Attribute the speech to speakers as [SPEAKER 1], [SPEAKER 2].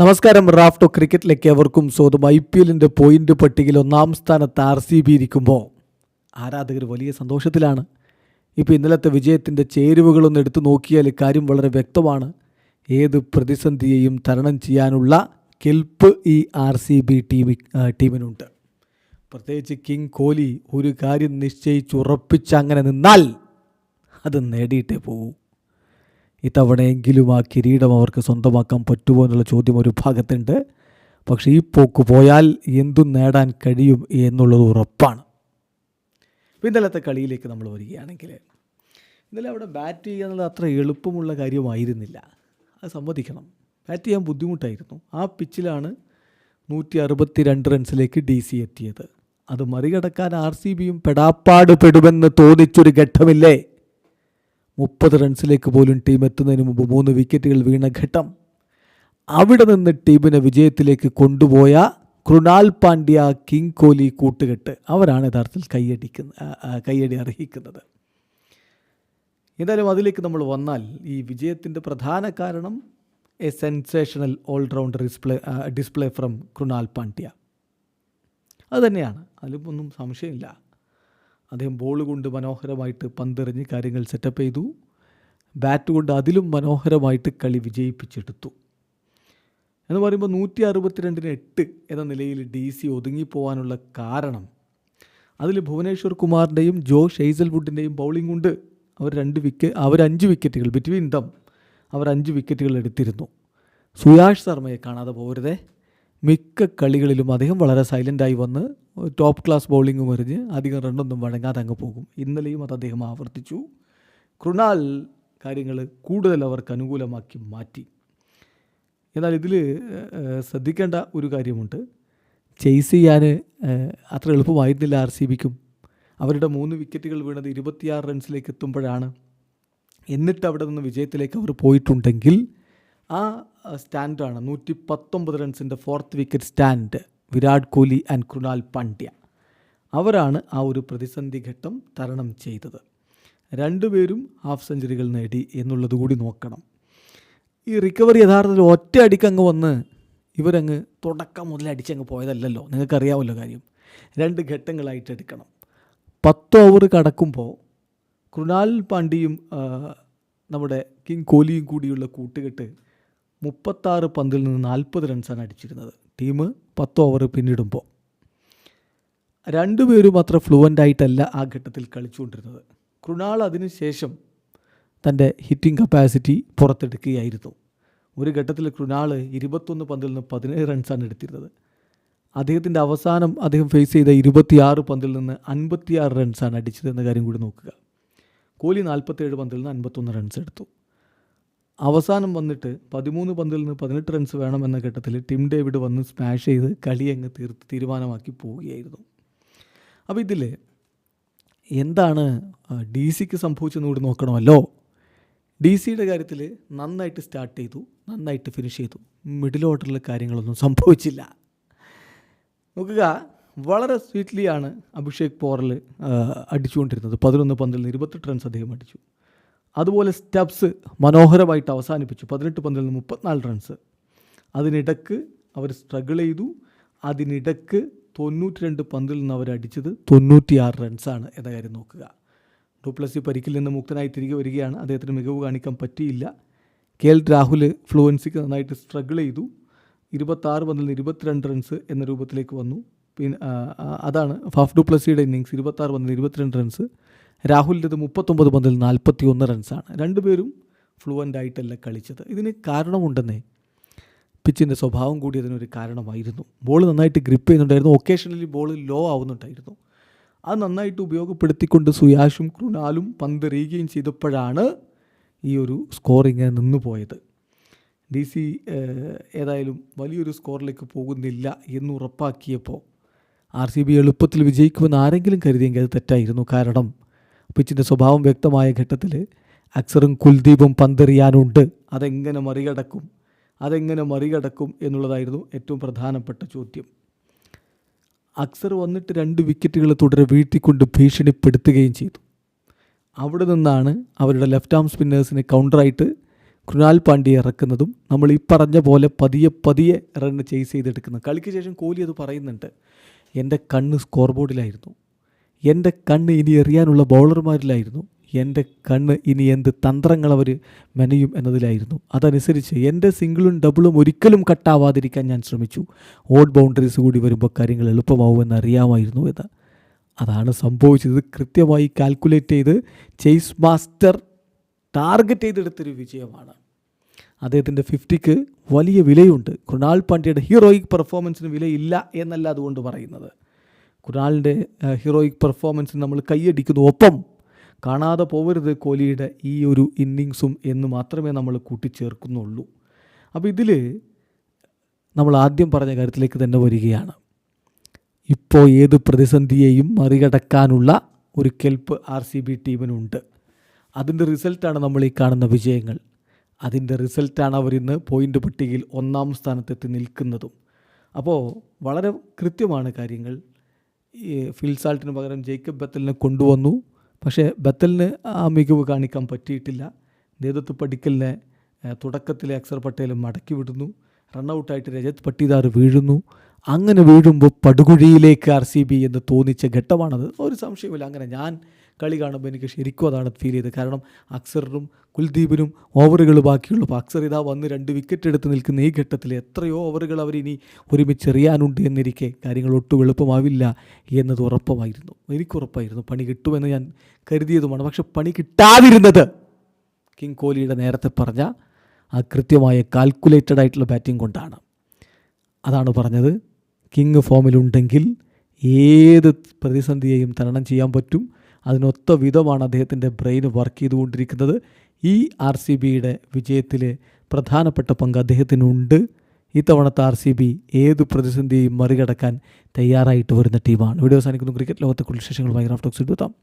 [SPEAKER 1] നമസ്കാരം. റാഫ്റ്റോ ക്രിക്കറ്റിലേക്ക് എവർക്കും സ്വന്തം I P എല്ലിന്റെ പോയിന്റ് പട്ടികയിൽ ഒന്നാം സ്ഥാനത്ത് ആർ സി ബി ഇരിക്കുമ്പോൾ ആരാധകർ വലിയ സന്തോഷത്തിലാണ്. ഇപ്പോൾ ഇന്നലത്തെ വിജയത്തിന്റെ ചേരുവകളൊന്ന് എടുത്തു നോക്കിയാൽ കാര്യം വളരെ വ്യക്തമാണ്. ഏത് പ്രതിസന്ധിയെയും തരണം ചെയ്യാനുള്ള കെൽപ്പ് ഈ ആർ സി ബി ടീമി ടീമിനുണ്ട്. പ്രത്യേകിച്ച് കിങ് കോഹ്ലി ഒരു കാര്യം നിശ്ചയിച്ചുറപ്പിച്ച് അങ്ങനെ നിന്നാൽ അത് നേടിയിട്ടേ പോകൂ ഇത്തവണയെങ്കിലും ആ കിരീടം അവർക്ക് സ്വന്തമാക്കാൻ പറ്റുമോ എന്നുള്ള ചോദ്യം ഒരു ഭാഗത്തുണ്ട്. പക്ഷേ ഈ പോക്ക് പോയാൽ എന്തും നേടാൻ കഴിയും എന്നുള്ളത് ഉറപ്പാണ്. ഇന്നലത്തെ കളിയിലേക്ക് നമ്മൾ വരികയാണെങ്കിൽ ഇന്നലെ അവിടെ ബാറ്റ് ചെയ്യുക എന്നുള്ളത് അത്ര എളുപ്പമുള്ള കാര്യമായിരുന്നില്ല. അത് സമ്മതിക്കണം. ബാറ്റ് ചെയ്യാൻ ബുദ്ധിമുട്ടായിരുന്നു. ആ പിച്ചിലാണ് നൂറ്റി അറുപത്തി രണ്ട് റൺസിലേക്ക് ഡി സി എത്തിയത്. അത് മറികടക്കാൻ ആർ സി ബിയും പെടാപ്പാട് പെടുമെന്ന് തോന്നിച്ചൊരു ഘട്ടമില്ലേ? മുപ്പത് റൺസിലേക്ക് പോലും ടീം എത്തുന്നതിന് മുമ്പ് മൂന്ന് വിക്കറ്റുകൾ വീണ ഘട്ടം. അവിടെ നിന്ന് ടീമിനെ വിജയത്തിലേക്ക് കൊണ്ടുപോയ കൃണാൽ പാണ്ഡ്യ കിങ് കോലി കൂട്ടുകെട്ട് അവരാണ് യഥാർത്ഥത്തിൽ കൈയടിക്കുന്ന കൈയടി അർഹിക്കുന്നത്. എന്തായാലും അതിലേക്ക് നമ്മൾ വന്നാൽ ഈ വിജയത്തിന്റെ പ്രധാന കാരണം a sensational allrounder display display from Krunal Pandya. അതുതന്നെയാണ് അതിലൊന്നും സംശയമില്ല. അദ്ദേഹം ബോൾ കൊണ്ട് മനോഹരമായിട്ട് പന്തെറിഞ്ഞ് കാര്യങ്ങൾ സെറ്റപ്പ് ചെയ്തു. ബാറ്റ് കൊണ്ട് അതിലും മനോഹരമായിട്ട് കളി വിജയിപ്പിച്ചെടുത്തു. എന്ന് പറയുമ്പോൾ നൂറ്റി അറുപത്തിരണ്ടിന് എട്ട് എന്ന നിലയിൽ ഡി സി ഒതുങ്ങിപ്പോവാനുള്ള കാരണം അതിൽ ഭുവനേശ്വർ കുമാറിന്റെയും ജോ ഷെയ്സൽവുഡിന്റെയും ബൗളിംഗ് ഉണ്ട് അവർ രണ്ട് വിക്കറ്റ് അവർ അഞ്ച് വിക്കറ്റുകൾ ബിറ്റ്വീൻ ദം അവർ അഞ്ച് വിക്കറ്റുകൾ എടുത്തിരുന്നു. സുയാഷ് ശർമ്മയെ കാണാതെ പോകരുതേ. മിക്ക കളികളിലും അദ്ദേഹം വളരെ സൈലന്റായി വന്ന് ടോപ്പ് ക്ലാസ് ബൗളിംഗ് എറിഞ്ഞ് അധികം റണ്ണൊന്നും വഴങ്ങാതെ അങ്ങ് പോകും. ഇന്നലെയും അത് അദ്ദേഹം ആവർത്തിച്ചു. കൃണാൽ കാര്യങ്ങൾ കൂടുതൽ അവർക്ക് അനുകൂലമാക്കി മാറ്റി. എന്നാൽ ഇതിൽ ശ്രദ്ധിക്കേണ്ട ഒരു കാര്യമുണ്ട്. ചെയ്സ് ചെയ്യാൻ അത്ര എളുപ്പമായിരുന്നില്ല ആർ സി ബിക്കും. അവരുടെ മൂന്ന് വിക്കറ്റുകൾ വീണത് ഇരുപത്തിയാറ് റൺസിലേക്ക് എത്തുമ്പോഴാണ്. എന്നിട്ട് അവിടെ നിന്ന് വിജയത്തിലേക്ക് അവർ പോയിട്ടുണ്ടെങ്കിൽ ആ സ്റ്റാൻഡാണ് നൂറ്റി പത്തൊമ്പത് റൺസിന്റെ fourth wicket stand Virat Kohli and Krunal Pandya. അവരാണ് ആ ഒരു പ്രതിസന്ധി ഘട്ടം തരണം ചെയ്തത്. രണ്ടുപേരും ഹാഫ് സെഞ്ചുറികൾ നേടി എന്നുള്ളത് കൂടി നോക്കണം. ഈ റിക്കവറി യഥാർത്ഥത്തിൽ ഒറ്റ അടിക്കങ്ങ് വന്ന് ഇവരങ്ങ് തുടക്കം മുതൽ അടിച്ചങ്ങ് പോയതല്ലല്ലോ. നിങ്ങൾക്കറിയാമല്ലോ കാര്യം. രണ്ട് ഘട്ടങ്ങളായിട്ട് എടുക്കണം. പത്ത് ഓവർ കടക്കുമ്പോൾ കൃണാൽ പാണ്ഡ്യയും നമ്മുടെ കിങ് കോഹ്ലിയും കൂടിയുള്ള കൂട്ടുകെട്ട് മുപ്പത്താറ് പന്തിൽ നിന്ന് നാൽപ്പത് റൺസാണ് അടിച്ചിരുന്നത്. ടീം പത്ത് ഓവർ പിന്നിടുമ്പോൾ. രണ്ടുപേരും അത്ര ഫ്ലുവന്റ് ആയിട്ടല്ല ആ ഘട്ടത്തിൽ കളിച്ചുകൊണ്ടിരുന്നത്. കൃണാൾ അതിനുശേഷം തന്റെ ഹിറ്റിംഗ് കപ്പാസിറ്റി പുറത്തെടുക്കുകയായിരുന്നു. ഒരു ഘട്ടത്തിൽ കൃണാൾ ഇരുപത്തൊന്ന് പന്തിൽ നിന്ന് പതിനേഴ് റൺസാണ് എടുത്തിരുന്നത്. അദ്ദേഹത്തിന്റെ അവസാനം അദ്ദേഹം ഫേസ് ചെയ്ത ഇരുപത്തിയാറ് പന്തിൽ നിന്ന് അൻപത്തിയാറ് റൺസാണ് അടിച്ചത് എന്ന കാര്യം കൂടി നോക്കുക. കോഹ്ലി നാൽപ്പത്തേഴ് പന്തിൽ നിന്ന് അൻപത്തൊന്ന് റൺസ് എടുത്തു. അവസാനം വന്നിട്ട് പതിമൂന്ന് പന്തിൽ നിന്ന് പതിനെട്ട് റൺസ് വേണമെന്ന ഘട്ടത്തിൽ ടിം ഡേവിഡ് വന്ന് സ്മാഷ് ചെയ്ത് കളി അങ്ങ് തീർത്ത് തീരുമാനമാക്കി പോവുകയായിരുന്നു. അപ്പോൾ ഇതിൽ എന്താണ് ഡി സിക്ക് സംഭവിച്ചെന്ന് കൂടി നോക്കണമല്ലോ. ഡി സിയുടെ കാര്യത്തിൽ നന്നായിട്ട് സ്റ്റാർട്ട് ചെയ്തു നന്നായിട്ട് ഫിനിഷ് ചെയ്തു. മിഡിൽ ഓർഡറിൽ കാര്യങ്ങളൊന്നും സംഭവിച്ചില്ല. നോക്കുക വളരെ സ്വീറ്റ്ലിയാണ് അഭിഷേക് പോറൽ അടിച്ചുകൊണ്ടിരുന്നത്. പതിനൊന്ന് പന്തിൽ നിന്ന് ഇരുപത്തെട്ട് റൺസ് അദ്ദേഹം അടിച്ചു. അതുപോലെ സ്റ്റബ്സ് മനോഹരമായിട്ട് അവസാനിപ്പിച്ചു. പതിനെട്ട് പന്ത്രണ്ട് മുപ്പത്തിനാല് റൺസ് അതിനിടക്ക് അവർ സ്ട്രഗിൾ ചെയ്തു. അതിനിടക്ക് തൊണ്ണൂറ്റി രണ്ട് പന്തിൽ നിന്ന് അവർ അടിച്ചത് തൊണ്ണൂറ്റിയാറ് റൺസാണ് എന്ന കാര്യം നോക്കുക. ഡുപ്ലസി പരിക്കിൽ നിന്ന് മുക്തനായി തിരികെ വരികയാണ്. അദ്ദേഹത്തിന് മികവ് കാണിക്കാൻ പറ്റിയില്ല. കെ എൽ രാഹുൽ ഫ്ലുവൻസിക്ക് നന്നായിട്ട് സ്ട്രഗിൾ ചെയ്തു. ഇരുപത്താറ് പന്തിൽ നിന്ന് ഇരുപത്തിരണ്ട് റൺസ് എന്ന രൂപത്തിലേക്ക് വന്നു. പിന്നെ അതാണ് ഫാഫ് ഡുപ്ലസിയുടെ ഇന്നിങ്സ് ഇരുപത്താറ് പന്തിൽ ഇരുപത്തിരണ്ട് റൺസ് രാഹുലിന്റെത് മുപ്പത്തൊമ്പത് പന്തിൽ നാൽപ്പത്തി ഒന്ന് റൺസാണ്. രണ്ടുപേരും ഫ്ലുവന്റ് ആയിട്ടല്ല കളിച്ചത്. ഇതിന് കാരണമുണ്ടെന്നേ പിച്ചിന്റെ സ്വഭാവം കൂടി അതിനൊരു കാരണമായിരുന്നു. ബോൾ നന്നായിട്ട് ഗ്രിപ്പ് ചെയ്യുന്നുണ്ടായിരുന്നു. ഒക്കേഷണലി ബോൾ ലോ ആവുന്നുണ്ടായിരുന്നു. അത് നന്നായിട്ട് ഉപയോഗപ്പെടുത്തിക്കൊണ്ട് സുയാഷും കൃണാലും പന്തെറിയുകയും ചെയ്തപ്പോഴാണ് ഈ ഒരു സ്കോറിങ് നിന്നു പോയത്. ഡി സി ഏതായാലും വലിയൊരു സ്കോറിലേക്ക് പോകുന്നില്ല എന്ന് ഉറപ്പാക്കിയപ്പോൾ ആർ സി ബി എളുപ്പത്തിൽ വിജയിക്കുമെന്ന് ആരെങ്കിലും കരുതിയെങ്കിൽ അത് തെറ്റായിരുന്നു. കാരണം പിച്ചിന്റെ സ്വഭാവം വ്യക്തമായ ഘട്ടത്തിൽ അക്സറും കുൽദീപും പന്തെറിയാനുണ്ട്. അതെങ്ങനെ മറികടക്കും? അതെങ്ങനെ മറികടക്കും എന്നുള്ളതായിരുന്നു ഏറ്റവും പ്രധാനപ്പെട്ട ചോദ്യം. അക്സർ വന്നിട്ട് രണ്ട് വിക്കറ്റുകൾ തുടരെ വീഴ്ത്തിക്കൊണ്ട് ഭീഷണിപ്പെടുത്തുകയും ചെയ്തു. അവിടെ നിന്നാണ് അവരുടെ ലെഫ്റ്റ് ആം സ്പിന്നേഴ്സിന് കൗണ്ടറായിട്ട് കൃണാൽ പാണ്ഡ്യ ഇറക്കുന്നതും നമ്മൾ ഈ പറഞ്ഞ പോലെ പതിയെ പതിയെ റണ്ണ് ചേസ് ചെയ്തെടുക്കുന്നത്. കളിക്ക് ശേഷം കോഹ്ലി അത് പറയുന്നുണ്ട്. എന്റെ കണ്ണ് സ്കോർ ബോർഡിലായിരുന്നു എന്റെ കണ്ണ് ഇനി എറിയാനുള്ള ബൗളർമാരിലായിരുന്നു. എന്റെ കണ്ണ് ഇനി എന്ത് തന്ത്രങ്ങൾ അവർ മെനയും എന്നതിലായിരുന്നു. അതനുസരിച്ച് എന്റെ സിംഗിളും ഡബിളും ഒരിക്കലും കട്ടാവാതിരിക്കാൻ ഞാൻ ശ്രമിച്ചു. ഓഡ് ബൗണ്ടറീസ് കൂടി വരുമ്പോൾ കാര്യങ്ങൾ എളുപ്പമാവുമെന്ന് അറിയാമായിരുന്നു എന്ന്. അതാണ് സംഭവിച്ചത്. കൃത്യമായി കാൽക്കുലേറ്റ് ചെയ്ത് ചേസ് മാസ്റ്റർ ടാർഗറ്റ് ചെയ്തെടുത്തൊരു വിജയമാണ്. അദ്ദേഹത്തിന്റെ ഫിഫ്റ്റിക്ക് വലിയ വിലയുണ്ട്. കൃണാൽ പാണ്ഡ്യയുടെ ഹീറോയിക് പെർഫോമൻസിന് വിലയില്ല എന്നല്ല അതുകൊണ്ട് പറയുന്നത്. കൃണാലിന്റെ ഹീറോയിക് പെർഫോമൻസ് നമ്മൾ കൈയടിക്കുന്നു. ഒപ്പം കാണാതെ പോകരുത് കോഹ്ലിയുടെ ഈ ഒരു ഇന്നിങ്സും എന്ന് മാത്രമേ നമ്മൾ കൂട്ടിച്ചേർക്കുന്നുള്ളൂ. അപ്പോൾ ഇതിൽ നമ്മൾ ആദ്യം പറഞ്ഞ കാര്യത്തിലേക്ക് തന്നെ വരികയാണ്. ഇപ്പോൾ ഏത് പ്രതിസന്ധിയെയും മറികടക്കാനുള്ള ഒരു കെൽപ്പ് ആർ സി ബി ടീമിനുണ്ട്. അതിന്റെ റിസൾട്ടാണ് നമ്മൾ ഈ കാണുന്ന വിജയങ്ങൾ. അതിന്റെ റിസൾട്ടാണ് അവരിന്ന് പോയിന്റ് പട്ടികയിൽ ഒന്നാം സ്ഥാനത്തെത്തി നിൽക്കുന്നതും. അപ്പോൾ വളരെ കൃത്യമാണ് കാര്യങ്ങൾ. ഫിൽസാൾട്ടിന് പകരം ജേക്കബ് ബത്തലിനെ കൊണ്ടുവന്നു. പക്ഷേ ബത്തലിന് ആ മികവ് കാണിക്കാൻ പറ്റിയിട്ടില്ല. നേതൃത്വ പഠിക്കലിനെ തുടക്കത്തിലെ അക്സർ പട്ടേലും മടക്കി വിടുന്നു. റണ്ണൗട്ടായിട്ട് രജത് പട്ടിദാർ വീഴുന്നു. അങ്ങനെ വീഴുമ്പോൾ പടുകുഴിയിലേക്ക് ആർ സി ബി എന്ന് തോന്നിച്ച ഘട്ടമാണത്. ഒരു സംശയമില്ല അങ്ങനെ ഞാൻ കളി കാണുമ്പോൾ എനിക്ക് ശരിക്കും അതാണ് ഫീൽ ചെയ്തത്. കാരണം അക്സറിനും കുൽദീപിനും ഓവറുകൾ ബാക്കിയുള്ളൂ. അപ്പോൾ അക്സർ ഇതാ വന്ന് രണ്ട് വിക്കറ്റ് എടുത്ത് നിൽക്കുന്ന ഈ ഘട്ടത്തിൽ എത്രയോ ഓവറുകൾ അവർ ഇനി ഒരുമിച്ച് എറിയാനുണ്ട് എന്നിരിക്കെ കാര്യങ്ങൾ ഒട്ടും എളുപ്പമാവില്ല എന്നത് ഉറപ്പമായിരുന്നു എനിക്ക് ഉറപ്പായിരുന്നു. പണി കിട്ടുമെന്ന് ഞാൻ കരുതിയതുമാണ്. പക്ഷെ പണി കിട്ടാതിരുന്നത് കിങ് കോഹ്ലിയുടെ നേരത്തെ പറഞ്ഞ ആ കൃത്യമായ കാൽക്കുലേറ്റഡ് ആയിട്ടുള്ള ബാറ്റിംഗ് കൊണ്ടാണ്. അതാണ് പറഞ്ഞത്. കിങ് ഫോമിലുണ്ടെങ്കിൽ ഏത് പ്രതിസന്ധിയെയും തരണം ചെയ്യാൻ പറ്റും. അതിനൊത്ത വിധമാണ് അദ്ദേഹത്തിന്റെ ബ്രെയിൻ വർക്ക് ചെയ്തുകൊണ്ടിരിക്കുന്നത്. ഈ ആർ സി ബിയുടെ വിജയത്തിൽ പ്രധാനപ്പെട്ട പങ്ക് അദ്ദേഹത്തിനുണ്ട്. ഇത്തവണത്തെ ആർ സി ബി ഏത് പ്രതിസന്ധിയും മറികടക്കാൻ തയ്യാറായിട്ട് വരുന്ന ടീമാണ്. വീഡിയോ അവസാനിക്കുന്നു. ക്രിക്കറ്റ് ലോകത്തെ കൂടുതൽ വിശേഷങ്ങളുമായി റാഫ്റ്റോക്സ് എടുത്താം